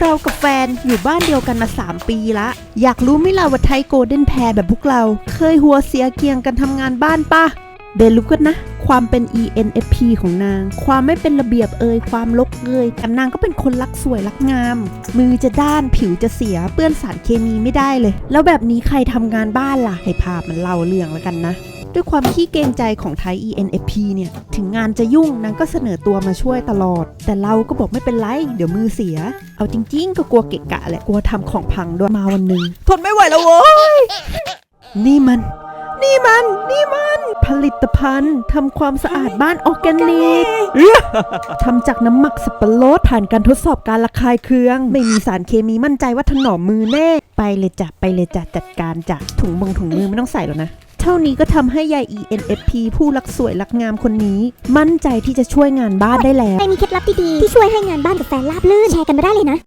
เรากับแฟนอยู่บ้านเดียวกันมา 3 ปีละ อยากรู้ไหมล่ะว่าไทยโกลเด้นแพรแบบพวกเรา เคยหัวเสียเกียงกันทำงานบ้านปะ เบนรู้กันนะ ความเป็น ENFP ของนาง ความไม่เป็นระเบียบเอ่ยความลกเอ่ยแต่นางก็เป็นคนรักสวยรักงาม มือจะด้านผิวจะเสียเปื้อนสารเคมีไม่ได้เลย แล้วแบบนี้ใครทำงานบ้านล่ะให้ภาพมันเล่าเรื่องแล้วกันนะด้วยความขี้เกรงใจของไทย ENFP เนี่ย ถึงงานจะยุ่งนางก็เสนอตัวมาช่วยตลอด แต่เราก็บอกไม่เป็นไร เดี๋ยวมือเสีย เอาจริง ๆ ก็กลัวเกะกะแหละ กลัวทำของพังด้วยมาวันหนึ่งทนไม่ไหวแล้วโว้ย นี่มัน นี่มัน นี่มัน ผลิตภัณฑ์ทำความสะอาดบ้านออร์แกนิกทำจากน้ำหมักสับปะรดผ่านการทดสอบการระคายเคือง ไม่มีสารเคมีมั่นใจว่าถนอมมือแน่ ไปเลยจ้ะไปเลยจ้ะจัดการจ้ะถุงมงถุงมือไม่ต้องใส่แล้วนะเท่านี้ก็ทำให้ยาย ENFP ผู้รักสวยรักงามคนนี้ มั่นใจที่จะช่วยงานบ้านได้แล้ว ใครมีเคล็ดลับดีๆที่ช่วยให้งานบ้านกับแฟนราบลื่นแชร์กันมาได้เลยนะ